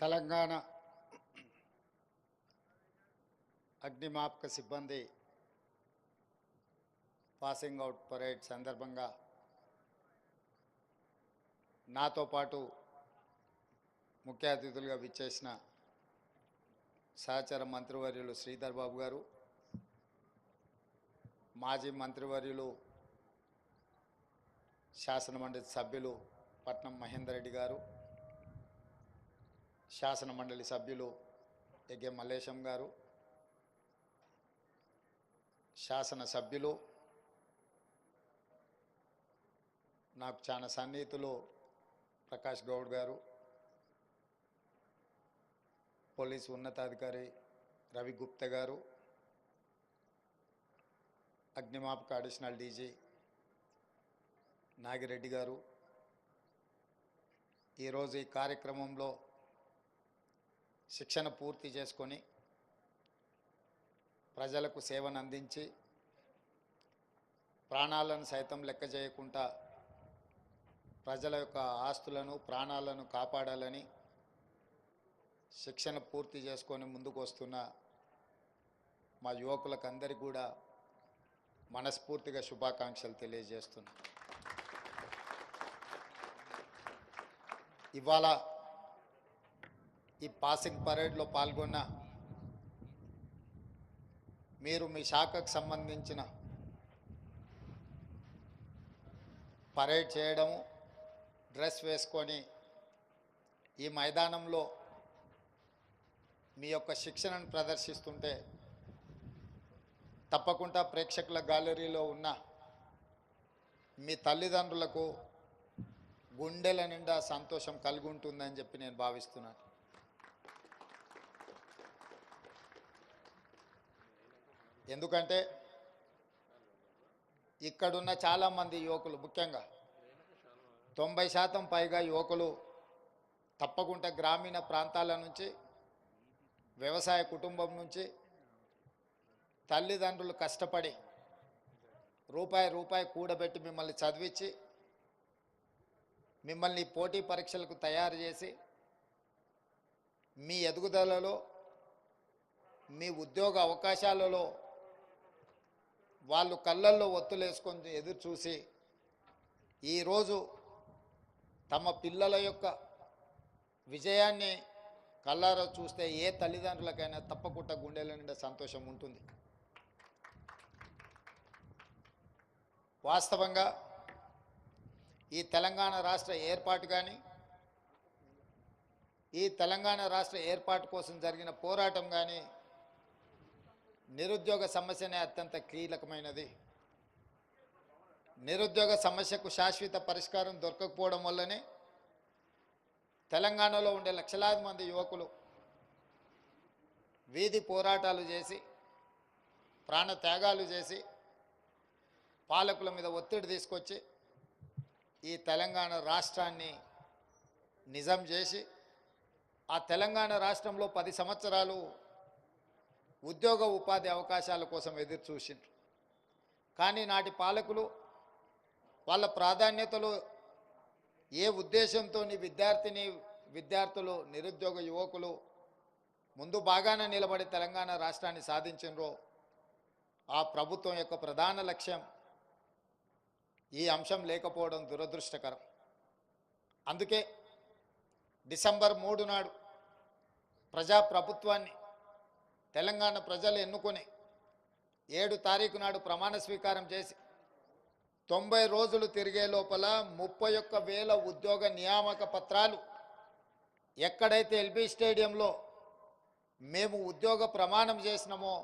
తెలంగాణ అగ్నిమాపక సిబ్బంది passing out parade సందర్భంగా నాతో పాటు ముఖ్య అతిథులుగా విచ్చేసిన సహచర మంత్రివర్యులు శ్రీధర్ బాబు గారు మాజీ మంత్రివర్యులు శాసనమండలి సభ్యులు పట్నం మహేందర్ రెడ్డి గారు శాసన మండలి సభ్యులు ఎగే మల్లేశం గారు శాసన సభ్యులు నాకు చాలా సన్నిహితులు ప్రకాష్ గౌడ్ గారు పోలీసు ఉన్నతాధికారి రవి గుప్తా గారు అగ్నిమాపక అడిషనల్ డీజీ నాగిరెడ్డి గారు. ఈరోజు ఈ కార్యక్రమంలో శిక్షణ పూర్తి చేసుకొని ప్రజలకు సేవను అందించి ప్రాణాలను సైతం లెక్క చేయకుండా ప్రజల యొక్క ఆస్తులను ప్రాణాలను కాపాడాలని శిక్షణ పూర్తి చేసుకొని ముందుకు వస్తున్న మా యువకులకు అందరికీ కూడా మనస్ఫూర్తిగా శుభాకాంక్షలు తెలియజేస్తున్నా. ఇవాళ ఈ పాసింగ్ పరేడ్లో పాల్గొన్న మీరు మీ శాఖకు సంబంధించిన పరేడ్ చేయడము డ్రెస్ వేసుకొని ఈ మైదానంలో మీ యొక్క శిక్షణను ప్రదర్శిస్తుంటే తప్పకుండా ప్రేక్షకుల గ్యాలరీలో ఉన్న మీ తల్లిదండ్రులకు గుండెల నిండా సంతోషం కలిగి ఉంటుందని చెప్పి నేను భావిస్తున్నాను. ఎందుకంటే ఇక్కడున్న చాలామంది యువకులు ముఖ్యంగా తొంభై శాతం పైగా యువకులు తప్పకుండా గ్రామీణ ప్రాంతాల నుంచి వ్యవసాయ కుటుంబం నుంచి తల్లిదండ్రులు కష్టపడి రూపాయి రూపాయి కూడబెట్టి మిమ్మల్ని చదివించి మిమ్మల్ని పోటీ పరీక్షలకు తయారు చేసి మీ ఎదుగుదలలో మీ ఉద్యోగ అవకాశాలలో వాళ్ళు కళ్ళల్లో ఒత్తులేసుకొని ఎదురు చూసి ఈరోజు తమ పిల్లల యొక్క విజయాన్ని కళ్ళారా చూస్తే ఏ తల్లిదండ్రులకైనా తప్పకుండా గుండెల నిండా సంతోషం ఉంటుంది. వాస్తవంగా ఈ తెలంగాణ రాష్ట్ర ఏర్పాటు కానీ ఈ తెలంగాణ రాష్ట్ర ఏర్పాటు కోసం జరిగిన పోరాటం కానీ నిరుద్యోగ సమస్యనే అత్యంత కీలకమైనది. నిరుద్యోగ సమస్యకు శాశ్వత పరిష్కారం దొరకకపోవడం వల్లనే తెలంగాణలో ఉండే లక్షలాది మంది యువకులు వీధి పోరాటాలు చేసి ప్రాణ త్యాగాలు చేసి పాలకుల మీద ఒత్తిడి తీసుకొచ్చి ఈ తెలంగాణ రాష్ట్రాన్ని నిజం చేసి ఆ తెలంగాణ రాష్ట్రంలో పది సంవత్సరాలు ఉద్యోగ ఉపాధి అవకాశాల కోసం ఎదురు చూసిండ్రు. కానీ నాటి పాలకులు వాళ్ళ ప్రాధాన్యతలు ఏ ఉద్దేశంతో విద్యార్థిని విద్యార్థులు నిరుద్యోగ యువకులు ముందు బాగానే నిలబడి తెలంగాణ రాష్ట్రాన్ని సాధించినరో ఆ ప్రభుత్వం యొక్క ప్రధాన లక్ష్యం ఈ అంశం లేకపోవడం దురదృష్టకరం. అందుకే డిసెంబర్ మూడు నాడు ప్రజాప్రభుత్వాన్ని తెలంగాణ ప్రజలు ఎన్నుకొని ఏడు తారీఖు నాడు ప్రమాణ స్వీకారం చేసి తొంభై రోజులు తిరిగే లోపల ముప్పై ఒక్క వేల ఉద్యోగ నియామక పత్రాలు ఎక్కడైతే ఎల్బీ స్టేడియంలో మేము ఉద్యోగ ప్రమాణం చేసినామో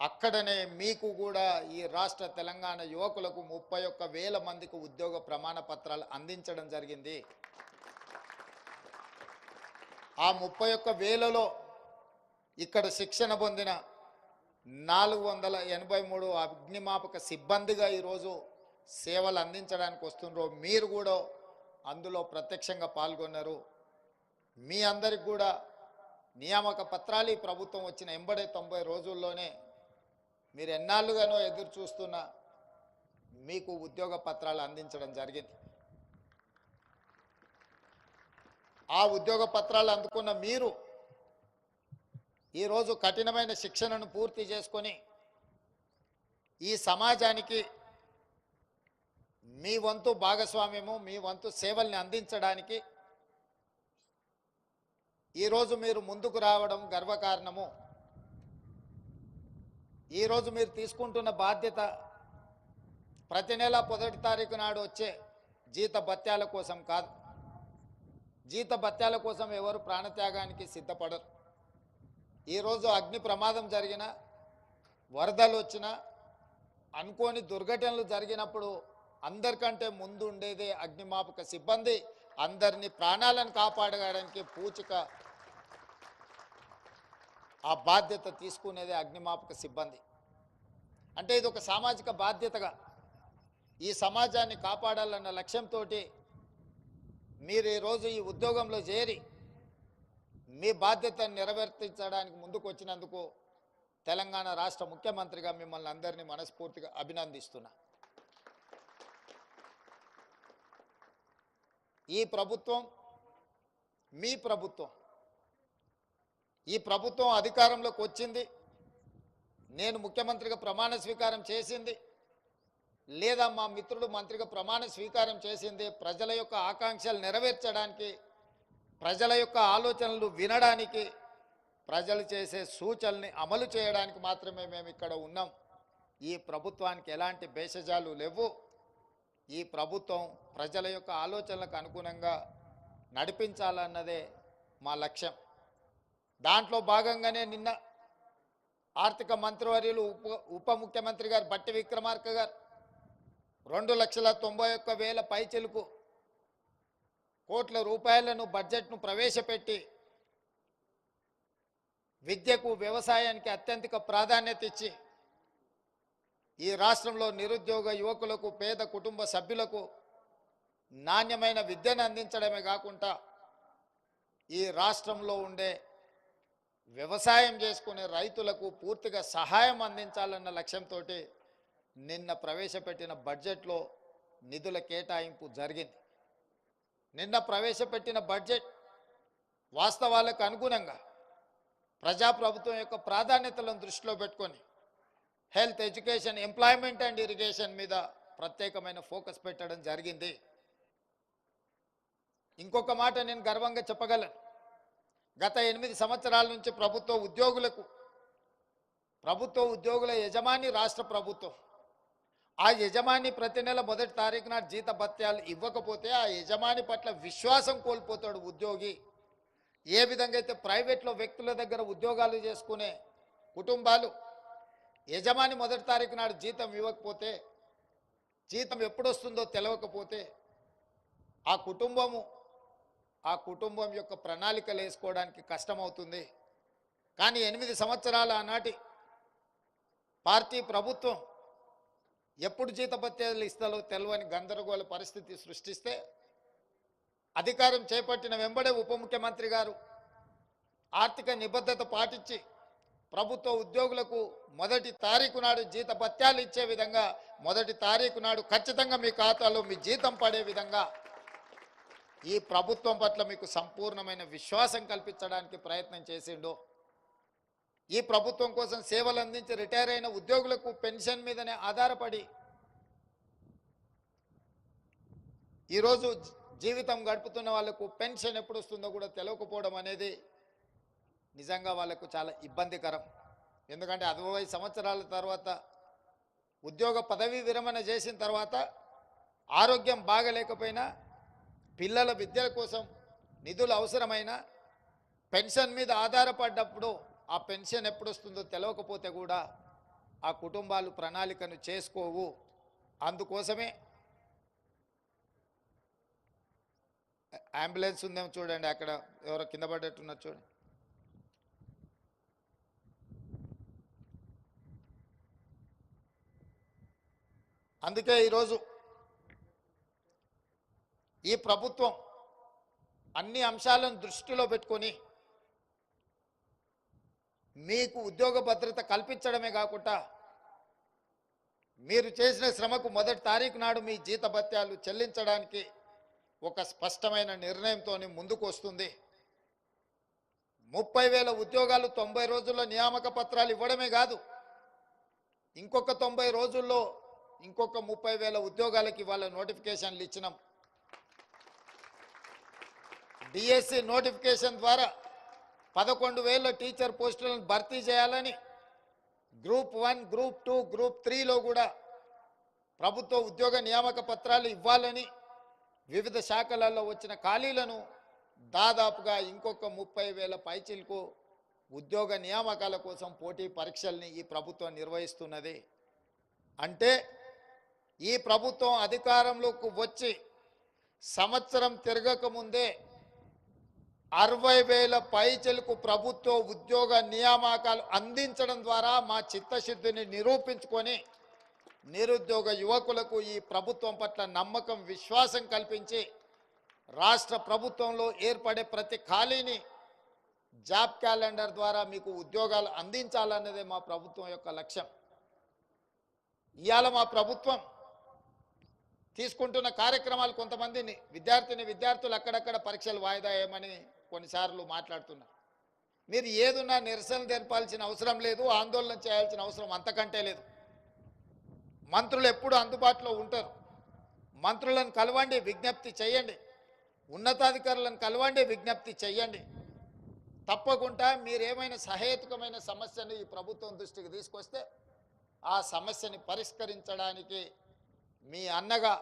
అక్కడనే మీకు కూడా ఈ రాష్ట్ర తెలంగాణ యువకులకు ముప్పై ఒక్క వేల మందికి ఉద్యోగ ప్రమాణ పత్రాలు అందించడం జరిగింది. ఆ ముప్పై ఒక్క వేలలో ఇక్కడ శిక్షణ పొందిన నాలుగు వందల ఎనభై మూడు అగ్నిమాపక సిబ్బందిగా ఈరోజు సేవలు అందించడానికి వస్తుండ్రో మీరు కూడా అందులో ప్రత్యక్షంగా పాల్గొన్నారు. మీ అందరికి కూడా నియామక పత్రాలు ఈ ప్రభుత్వం వచ్చిన ఎంబడే తొంభై రోజుల్లోనే మీరు ఎన్నాళ్ళుగానో ఎదురు చూస్తున్న మీకు ఉద్యోగ పత్రాలు అందించడం జరిగింది. ఆ ఉద్యోగ పత్రాలు అందుకున్న మీరు ఈరోజు కఠినమైన శిక్షణను పూర్తి చేసుకొని ఈ సమాజానికి మీ వంతు భాగస్వామ్యము మీ వంతు సేవల్ని అందించడానికి ఈరోజు మీరు ముందుకు రావడం గర్వకారణము. ఈరోజు మీరు తీసుకుంటున్న బాధ్యత ప్రతి నెల మొదటి తారీఖు నాడు వచ్చే జీత భత్యాల కోసం కాదు. జీత భత్యాల కోసం ఎవరు ప్రాణత్యాగానికి సిద్ధపడరు. ఈరోజు అగ్ని ప్రమాదం జరిగిన వరదలు వచ్చినా అనుకోని దుర్ఘటనలు జరిగినప్పుడు అందరికంటే ముందు ఉండేదే అగ్నిమాపక సిబ్బంది. అందరినీ ప్రాణాలను కాపాడడానికి పూచిక ఆ బాధ్యత తీసుకునేదే అగ్నిమాపక సిబ్బంది. అంటే ఇది ఒక సామాజిక బాధ్యతగా. ఈ సమాజాన్ని కాపాడాలన్న లక్ష్యంతో మీరు ఈరోజు ఈ ఉద్యోగంలో చేరి మీ బాధ్యతను నెరవేర్తించడానికి ముందుకు వచ్చినందుకు తెలంగాణ రాష్ట్ర ముఖ్యమంత్రిగా మిమ్మల్ని అందరినీ మనస్ఫూర్తిగా అభినందిస్తున్నా. ఈ ప్రభుత్వం మీ ప్రభుత్వం ఈ ప్రభుత్వం అధికారంలోకి వచ్చింది. నేను ముఖ్యమంత్రిగా ప్రమాణ స్వీకారం చేసింది. లేదా మా మిత్రుడు మంత్రిగా ప్రమాణ స్వీకారం చేసింది. ప్రజల యొక్క ఆకాంక్షలు నెరవేర్చడానికి ప్రజల యొక్క ఆలోచనలు వినడానికి ప్రజలు చేసే సూచనల్ని అమలు చేయడానికి మాత్రమే మేము ఇక్కడ ఉన్నాం. ఈ ప్రభుత్వానికి ఎలాంటి భేషజాలు లేవు. ఈ ప్రభుత్వం ప్రజల యొక్క ఆలోచనలకు అనుగుణంగా నడిపించాలన్నదే మా లక్ష్యం. దాంట్లో భాగంగానే నిన్న ఆర్థిక మంత్రివర్యులు ఉప ఉప ముఖ్యమంత్రి గారు బట్టి విక్రమార్క గారు రెండు లక్షల తొంభై ఒక్క వేల పైచెలకు కోట్ల రూపాయలను బడ్జెట్ను ప్రవేశపెట్టి విద్యకు వ్యవసాయానికి అత్యంతిక ప్రాధాన్యత ఇచ్చి ఈ రాష్ట్రంలో నిరుద్యోగ యువకులకు పేద కుటుంబ సభ్యులకు నాణ్యమైన విద్యను అందించడమే కాకుండా ఈ రాష్ట్రంలో ఉండే వ్యవసాయం చేసుకునే రైతులకు పూర్తిగా సహాయం అందించాలన్న లక్ష్యంతో నిన్న ప్రవేశపెట్టిన బడ్జెట్లో నిధుల కేటాయింపు జరిగింది. నిన్న ప్రవేశపెట్టిన బడ్జెట్ వాస్తవాలకు అనుగుణంగా ప్రజాప్రభుత్వం యొక్క ప్రాధాన్యతలను దృష్టిలో పెట్టుకొని health education employment and irrigation మీద ప్రత్యేకమైన ఫోకస్ పెట్టడం జరిగింది. ఇంకొక మాట నేను గర్వంగా చెప్పగలను. గత ఎనిమిది సంవత్సరాల నుంచి ప్రభుత్వ ఉద్యోగులకు ప్రభుత్వ ఉద్యోగుల యజమాని రాష్ట్ర ప్రభుత్వం ఆ యజమాని ప్రతి నెల మొదటి తారీఖు నాడు జీత భత్యాలు ఇవ్వకపోతే ఆ యజమాని పట్ల విశ్వాసం కోల్పోతాడు ఉద్యోగి. ఏ విధంగా అయితే ప్రైవేట్లో వ్యక్తుల దగ్గర ఉద్యోగాలు చేసుకునే కుటుంబాలు యజమాని మొదటి తారీఖు నాడు జీతం ఇవ్వకపోతే జీతం ఎప్పుడొస్తుందో తెలవకపోతే తెలియకపోతే ఆ కుటుంబము ఆ కుటుంబం యొక్క ప్రణాళికలు వేసుకోవడానికి కష్టమవుతుంది. కానీ ఎనిమిది సంవత్సరాల ఆనాటి పార్టీ ప్రభుత్వం ఎప్పుడు జీతభత్యాలు ఇస్తాలో తెలియని గందరగోళ పరిస్థితి సృష్టిస్తే అధికారం చేపట్టిన వెంబడే ఉప ముఖ్యమంత్రి గారు ఆర్థిక నిబద్ధత పాటించి ప్రభుత్వ ఉద్యోగులకు మొదటి తారీఖు నాడు జీత భత్యాలు ఇచ్చే విధంగా మొదటి తారీఖు నాడు ఖచ్చితంగా మీ ఖాతాలో మీ జీతం పడే విధంగా ఈ ప్రభుత్వం పట్ల మీకు సంపూర్ణమైన విశ్వాసం కల్పించడానికి ప్రయత్నం చేసిండు. ఈ ప్రభుత్వం కోసం సేవలు అందించి రిటైర్ అయిన ఉద్యోగులకు పెన్షన్ మీదనే ఆధారపడి ఈరోజు జీవితం గడుపుతున్న వాళ్ళకు పెన్షన్ ఎప్పుడు వస్తుందో కూడా తెలియకపోవడం అనేది నిజంగా వాళ్ళకు చాలా ఇబ్బందికరం. ఎందుకంటే అరవై సంవత్సరాల తర్వాత ఉద్యోగ పదవీ విరమణ చేసిన తర్వాత ఆరోగ్యం బాగలేకపోయినా పిల్లల విద్యల కోసం నిధులు అవసరమైన పెన్షన్ మీద ఆధారపడ్డప్పుడు ఆ పెన్షన్ ఎప్పుడు వస్తుందో తెలవకపోతే కూడా ఆ కుటుంబాలు ప్రణాళికను చేసుకోవు. అందుకోసమే అంబులెన్స్ ఉందేమో చూడండి అక్కడ ఎవరో కింద పడ్డట్టున్నారు చూడండి. అందుకే ఈరోజు ఈ ప్రభుత్వం అన్ని అంశాలను దృష్టిలో పెట్టుకొని మీకు ఉద్యోగ భద్రత కల్పించడమే కాకుండా మీరు చేసిన శ్రమకు మొదటి తారీఖు నాడు మీ జీత భత్యాలు చెల్లించడానికి ఒక స్పష్టమైన నిర్ణయంతో ముందుకు వస్తుంది. ముప్పై వేల ఉద్యోగాలు తొంభై రోజుల్లో నియామక పత్రాలు ఇవ్వడమే కాదు ఇంకొక తొంభై రోజుల్లో ఇంకొక ముప్పై వేల ఉద్యోగాలకి ఇవాళ నోటిఫికేషన్లు ఇచ్చినాం. డిఎస్సి నోటిఫికేషన్ ద్వారా పదకొండు వేల టీచర్ పోస్టులను భర్తీ చేయాలని group one group two group త్రీలో కూడా ప్రభుత్వ ఉద్యోగ నియామక పత్రాలు ఇవ్వాలని వివిధ శాఖలలో వచ్చిన ఖాళీలను దాదాపుగా ఇంకొక ముప్పై వేల పైచిలకు ఉద్యోగ నియామకాల కోసం పోటీ పరీక్షల్ని ఈ ప్రభుత్వం నిర్వహిస్తున్నది. అంటే ఈ ప్రభుత్వం అధికారంలోకి వచ్చి సంవత్సరం తిరగక ముందే అరవై వేల పైచలకు ప్రభుత్వ ఉద్యోగ నియామకాలు అందించడం ద్వారా మా చిత్తశుద్ధిని నిరూపించుకొని నిరుద్యోగ యువకులకు ఈ ప్రభుత్వం పట్ల నమ్మకం విశ్వాసం కల్పించి రాష్ట్ర ప్రభుత్వంలో ఏర్పడే ప్రతి ఖాళీని జాబ్ క్యాలెండర్ ద్వారా మీకు ఉద్యోగాలు అందించాలన్నదే మా ప్రభుత్వం యొక్క లక్ష్యం. ఇవాళ మా ప్రభుత్వం తీసుకుంటున్న కార్యక్రమాలు కొంతమందిని విద్యార్థిని విద్యార్థులు అక్కడక్కడ పరీక్షలు వాయిదా వేయమని కొన్నిసార్లు మాట్లాడుతున్నారు మీరు ఏదున్నా నిరసన తెలపాల్సిన అవసరం లేదు ఆందోళన చేయాల్సిన అవసరం అంతకంటే లేదు. మంత్రులు ఎప్పుడు అందుబాటులో ఉంటారు? మంత్రులను కలవండి విజ్ఞప్తి చేయండి. ఉన్నతాధికారులను కలవండి విజ్ఞప్తి చేయండి. తప్పకుండా మీరేమైనా సహేతుకమైన సమస్యను ఈ ప్రభుత్వం దృష్టికి తీసుకొస్తే ఆ సమస్యని పరిష్కరించడానికి మీ అన్నగా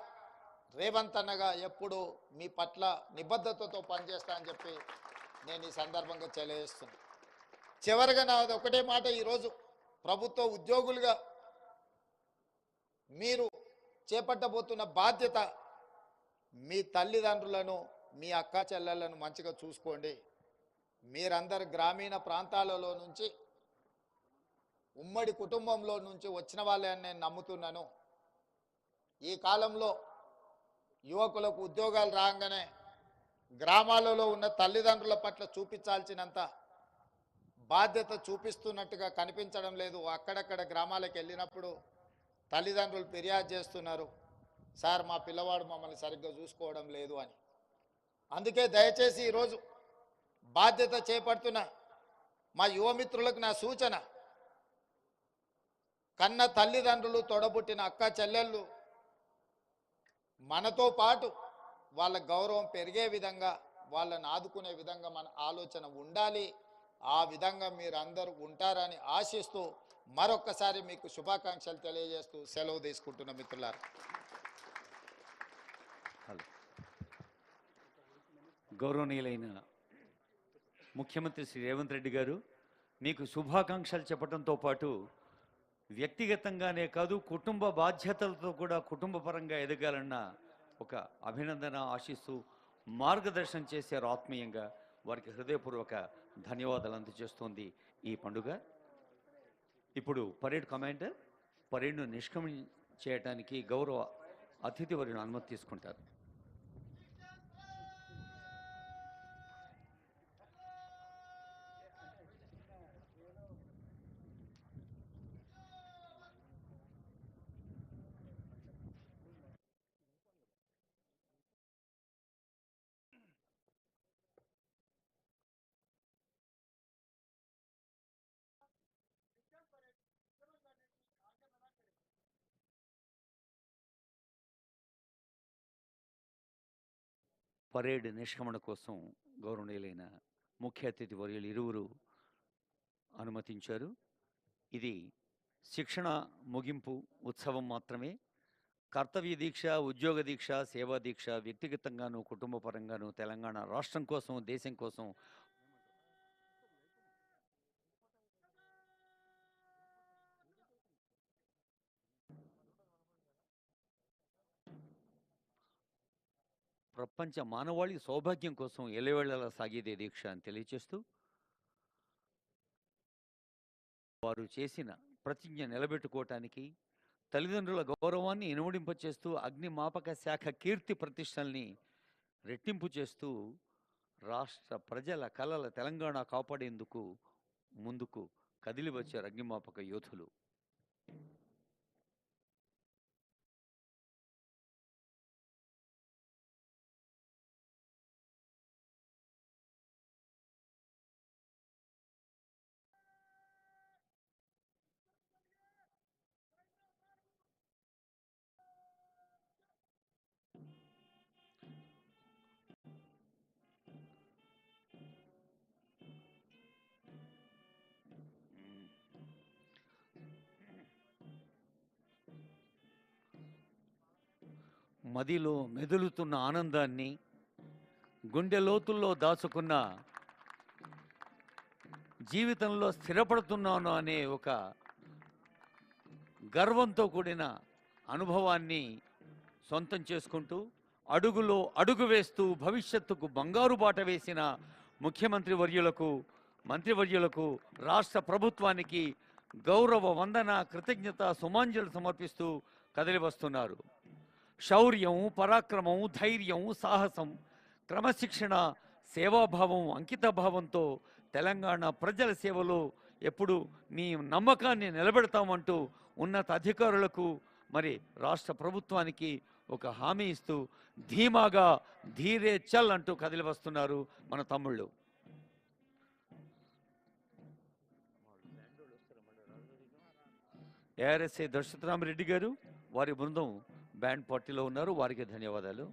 రేవంత్ అన్నగా ఎప్పుడు మీ పట్ల నిబద్ధతతో పనిచేస్తా అని చెప్పి నేను ఈ సందర్భంగా తెలియజేస్తున్నాను చివరిగా నాది ఒకటే మాట ఈరోజు ప్రభుత్వ ఉద్యోగులుగా మీరు చేపట్టబోతున్న బాధ్యత మీ తల్లిదండ్రులను మీ అక్క చెల్లెలను మంచిగా చూసుకోండి. మీరందరు గ్రామీణ ప్రాంతాలలో నుంచి ఉమ్మడి కుటుంబంలో నుంచి వచ్చిన వాళ్ళే అని నేను నమ్ముతున్నాను. ఈ కాలంలో యువకులకు ఉద్యోగాలు రాగానే గ్రామాలలో ఉన్న తల్లిదండ్రుల పట్ల చూపించాల్సినంత బాధ్యత చూపిస్తున్నట్టుగా కనిపించడం లేదు. అక్కడక్కడ గ్రామాలకు వెళ్ళినప్పుడు తల్లిదండ్రులు ఫిర్యాదు చేస్తున్నారు. సార్ మా పిల్లవాడు మమ్మల్ని సరిగ్గా చూసుకోవడం లేదు అని. అందుకే దయచేసి ఈరోజు బాధ్యత చేపడుతున్న మా యువమిత్రులకు నా సూచన కన్న తల్లిదండ్రులు తొడబుట్టిన అక్క చెల్లెళ్ళు మనతో పాటు వాళ్ళ గౌరవం పెరిగే విధంగా వాళ్ళని ఆదుకునే విధంగా మన ఆలోచన ఉండాలి. ఆ విధంగా మీరు అందరూ ఉంటారని ఆశిస్తూ మరొక్కసారి మీకు శుభాకాంక్షలు తెలియజేస్తూ సెలవు తీసుకుంటున్న మిత్రులారు. హలో. గౌరవనీయులైన ముఖ్యమంత్రి శ్రీ రేవంత్ రెడ్డి గారు మీకు శుభాకాంక్షలు చెప్పడంతో పాటు వ్యక్తిగతంగానే కాదు కుటుంబ బాధ్యతలతో కూడా కుటుంబ పరంగా ఎదగాలన్న ఒక అభినందన ఆశిస్తూ మార్గదర్శనం చేశారు ఆత్మీయంగా. వారికి హృదయపూర్వక ధన్యవాదాలు అందజేస్తోంది ఈ పండుగ. ఇప్పుడు పరేడ్ కమాండర్ పరేడ్ను నిష్క్రమణ చేయడానికి గౌరవ అతిథి వారిని అనుమతి తీసుకుంటారు. పరేడ్ నిష్క్రమణ కోసం గౌరవనీయులైన ముఖ్య అతిథి వర్యులు ఇరువురు అనుమతించారు. ఇది శిక్షణ ముగింపు ఉత్సవం మాత్రమే. కర్తవ్య దీక్ష ఉద్యోగ దీక్ష సేవా దీక్ష వ్యక్తిగతంగాను కుటుంబపరంగాను తెలంగాణ రాష్ట్రం కోసం దేశం కోసం ప్రపంచ మానవాళి సౌభాగ్యం కోసం ఎలవేళలా సాగేదే దీక్ష అని తెలియచేస్తూ వారు చేసిన ప్రతిజ్ఞ నిలబెట్టుకోవటానికి తల్లిదండ్రుల గౌరవాన్ని ఇనుమడింపచేస్తూ అగ్నిమాపక శాఖ కీర్తి ప్రతిష్టల్ని రెట్టింపు చేస్తూ రాష్ట్ర ప్రజల కలల తెలంగాణ కాపాడేందుకు ముందుకు కదిలి వచ్చారు అగ్నిమాపక యోధులు. మదిలో మెదులుతున్న ఆనందాన్ని గుండె లోతుల్లో దాచుకున్న జీవితంలో స్థిరపడుతున్నాను అనే ఒక గర్వంతో కూడిన అనుభవాన్ని సొంతం చేసుకుంటూ అడుగులో అడుగు వేస్తూ భవిష్యత్తుకు బంగారు బాట వేసిన ముఖ్యమంత్రి వర్యులకు మంత్రివర్యులకు రాష్ట్ర ప్రభుత్వానికి గౌరవ వందన కృతజ్ఞత సుమాంజలు సమర్పిస్తూ కదిలి వస్తున్నారు. శౌర్యం పరాక్రమం ధైర్యం సాహసం క్రమశిక్షణ సేవాభావం అంకితభావంతో తెలంగాణ ప్రజల సేవలో ఎప్పుడు మీ నమ్మకాన్ని నిలబెడతామంటూ ఉన్నత అధికారులకు మరి రాష్ట్ర ప్రభుత్వానికి ఒక హామీ ఇస్తూ ధీమాగా ధీరే చల్ అంటూ కదిలి వస్తున్నారు మన తమ్ముళ్ళు. ఏఆర్ఎస్ఏ దర్శతరామరెడ్డి గారు వారి బృందం బ్యాండ్ పార్టీలో ఉన్నారు. వారికి ధన్యవాదాలు.